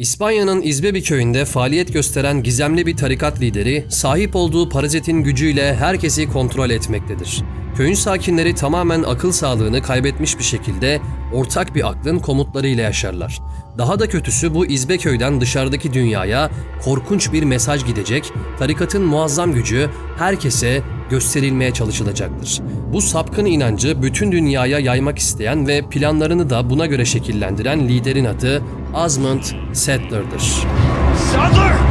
İspanya'nın İzbebi köyünde faaliyet gösteren gizemli bir tarikat lideri sahip olduğu parazitin gücüyle herkesi kontrol etmektedir. Köyün sakinleri tamamen akıl sağlığını kaybetmiş bir şekilde ortak bir aklın komutlarıyla yaşarlar. Daha da kötüsü bu İzbe köyden dışarıdaki dünyaya korkunç bir mesaj gidecek, tarikatın muazzam gücü herkese gösterilmeye çalışılacaktır. Bu sapkın inancı bütün dünyaya yaymak isteyen ve planlarını da buna göre şekillendiren liderin adı Asmund Settler'dır. Sadler!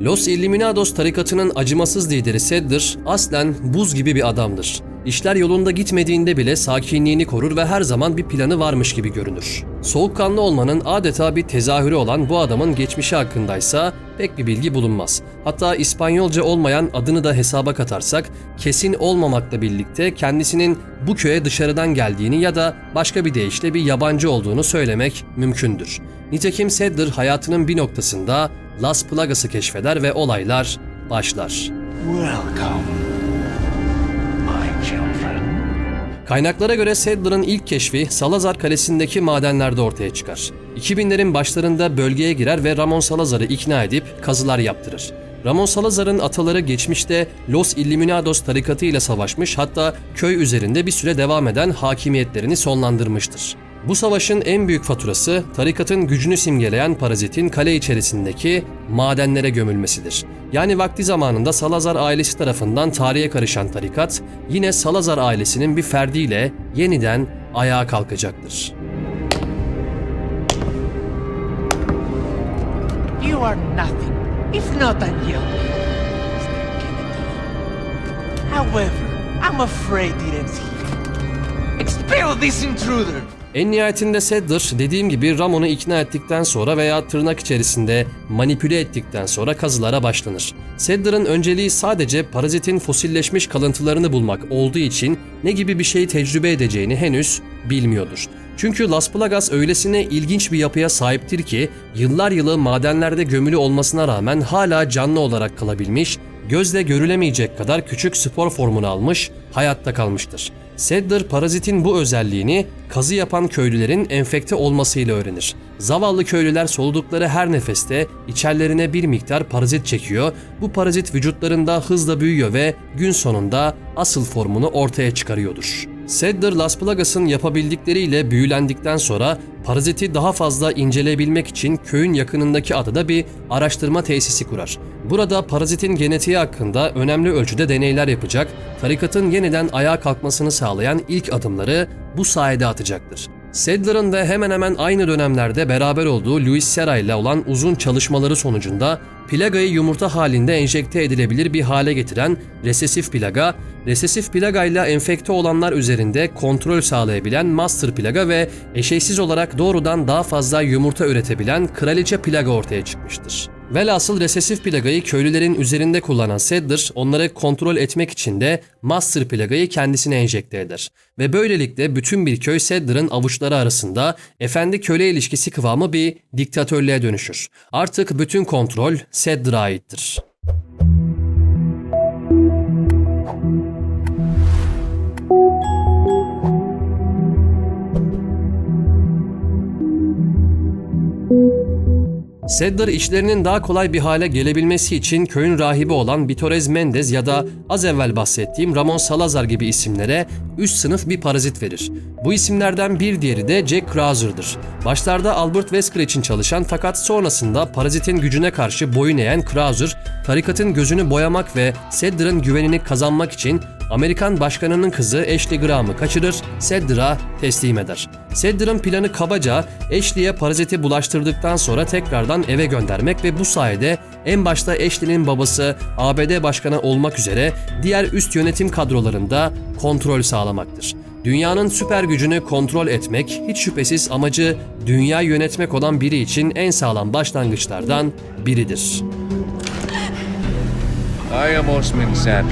Los Illuminados tarikatının acımasız lideri Seddler aslen buz gibi bir adamdır. İşler yolunda gitmediğinde bile sakinliğini korur ve her zaman bir planı varmış gibi görünür. Soğukkanlı olmanın adeta bir tezahürü olan bu adamın geçmişi hakkındaysa pek bir bilgi bulunmaz. Hatta İspanyolca olmayan adını da hesaba katarsak kesin olmamakla birlikte kendisinin bu köye dışarıdan geldiğini ya da başka bir deyişle bir yabancı olduğunu söylemek mümkündür. Nitekim Seddler hayatının bir noktasında Las Plagas'ı keşfeder ve olaylar başlar. Welcome, Kaynaklara göre Seddler'ın ilk keşfi Salazar Kalesi'ndeki madenlerde ortaya çıkar. 2000'lerin başlarında bölgeye girer ve Ramon Salazar'ı ikna edip kazılar yaptırır. Ramon Salazar'ın ataları geçmişte Los Illuminados tarikatı ile savaşmış hatta köy üzerinde bir süre devam eden hakimiyetlerini sonlandırmıştır. Bu savaşın en büyük faturası tarikatın gücünü simgeleyen parazitin kale içerisindeki madenlere gömülmesidir. Yani vakti zamanında Salazar ailesi tarafından tarihe karışan tarikat yine Salazar ailesinin bir ferdiyle yeniden ayağa kalkacaktır. You are nothing, if not a young Mr. Kennedy. However, I'm afraid it ends here. Expel this intruder! En nihayetinde Seddler dediğim gibi Ramon'u ikna ettikten sonra veya tırnak içerisinde manipüle ettikten sonra kazılara başlanır. Seddler'ın önceliği sadece parazitin fosilleşmiş kalıntılarını bulmak olduğu için ne gibi bir şey tecrübe edeceğini henüz bilmiyordur. Çünkü Las Plagas öylesine ilginç bir yapıya sahiptir ki yıllar yılı madenlerde gömülü olmasına rağmen hala canlı olarak kalabilmiş, gözle görülemeyecek kadar küçük spor formunu almış, hayatta kalmıştır. Seddler parazitin bu özelliğini kazı yapan köylülerin enfekte olmasıyla öğrenir. Zavallı köylüler soludukları her nefeste içerlerine bir miktar parazit çekiyor. Bu parazit vücutlarında hızla büyüyor ve gün sonunda asıl formunu ortaya çıkarıyordur. Seddler Las Plagas'ın yapabildikleriyle büyülendikten sonra paraziti daha fazla inceleyebilmek için köyün yakınındaki adada bir araştırma tesisi kurar. Burada parazitin genetiği hakkında önemli ölçüde deneyler yapacak, tarikatın yeniden ayağa kalkmasını sağlayan ilk adımları bu sayede atacaktır. Seddler'ın ve hemen hemen aynı dönemlerde beraber olduğu Luis Serra ile olan uzun çalışmaları sonucunda plagayı yumurta halinde enjekte edilebilir bir hale getiren resesif plaga, resesif plaga ile enfekte olanlar üzerinde kontrol sağlayabilen master plaga ve eşeysiz olarak doğrudan daha fazla yumurta üretebilen kraliçe plaga ortaya çıkmıştır. Velhasıl resesif plagayı köylülerin üzerinde kullanan Seddler onları kontrol etmek için de Master plagayı kendisine enjekte eder. Ve böylelikle bütün bir köy Seddler'ın avuçları arasında efendi köle ilişkisi kıvamı bir diktatörlüğe dönüşür. Artık bütün kontrol Seddler'a aittir. Seddler işlerinin daha kolay bir hale gelebilmesi için köyün rahibi olan Vitorez Mendez ya da az evvel bahsettiğim Ramon Salazar gibi isimlere üst sınıf bir parazit verir. Bu isimlerden bir diğeri de Jack Krauser'dır. Başlarda Albert Wesker için çalışan fakat sonrasında parazitin gücüne karşı boyun eğen Krauser, tarikatın gözünü boyamak ve Seddler'ın güvenini kazanmak için Amerikan başkanının kızı Ashley Graham'ı kaçırır, Seddler'a teslim eder. Seddler'ın planı kabaca Ashley'e paraziti bulaştırdıktan sonra tekrardan eve göndermek ve bu sayede en başta Ashley'nin babası ABD başkanı olmak üzere diğer üst yönetim kadrolarında kontrol sağlamaktır. Dünyanın süper gücünü kontrol etmek hiç şüphesiz amacı dünya yönetmek olan biri için en sağlam başlangıçlardan biridir. I am Osman Sadler,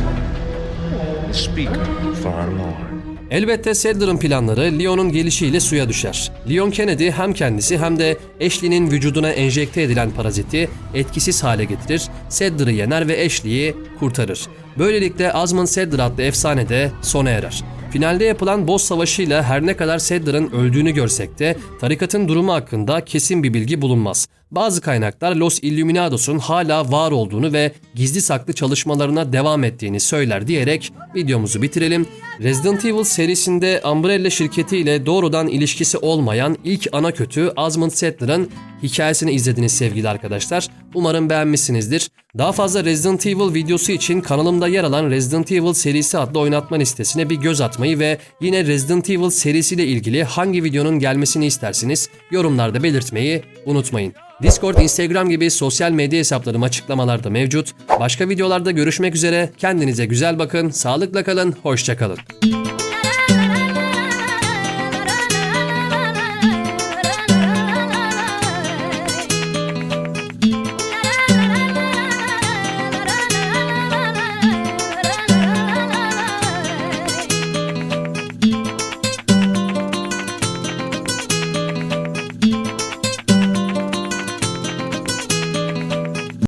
Elbette Sadler'ın planları Leon'un gelişiyle suya düşer. Leon Kennedy hem kendisi hem de Ashley'nin vücuduna enjekte edilen paraziti etkisiz hale getirir, Sadler'ı yener ve Ashley'i kurtarır. Böylelikle Asmund Sadler adlı efsane de sona erer. Finalde yapılan boss savaşıyla her ne kadar Sadler'ın öldüğünü görsek de tarikatın durumu hakkında kesin bir bilgi bulunmaz. Bazı kaynaklar Los Illuminados'un hala var olduğunu ve gizli saklı çalışmalarına devam ettiğini söyler diyerek videomuzu bitirelim. Resident Evil serisinde Umbrella şirketi ile doğrudan ilişkisi olmayan ilk ana kötü Asmund Sattler'ın hikayesini izlediniz sevgili arkadaşlar. Umarım beğenmişsinizdir. Daha fazla Resident Evil videosu için kanalımda yer alan Resident Evil serisi adlı oynatma listesine bir göz atmayı ve yine Resident Evil serisiyle ilgili hangi videonun gelmesini istersiniz yorumlarda belirtmeyi unutmayın. Discord, Instagram gibi sosyal medya hesaplarım açıklamalarda mevcut. Başka videolarda görüşmek üzere. Kendinize güzel bakın, sağlıkla kalın, hoşça kalın.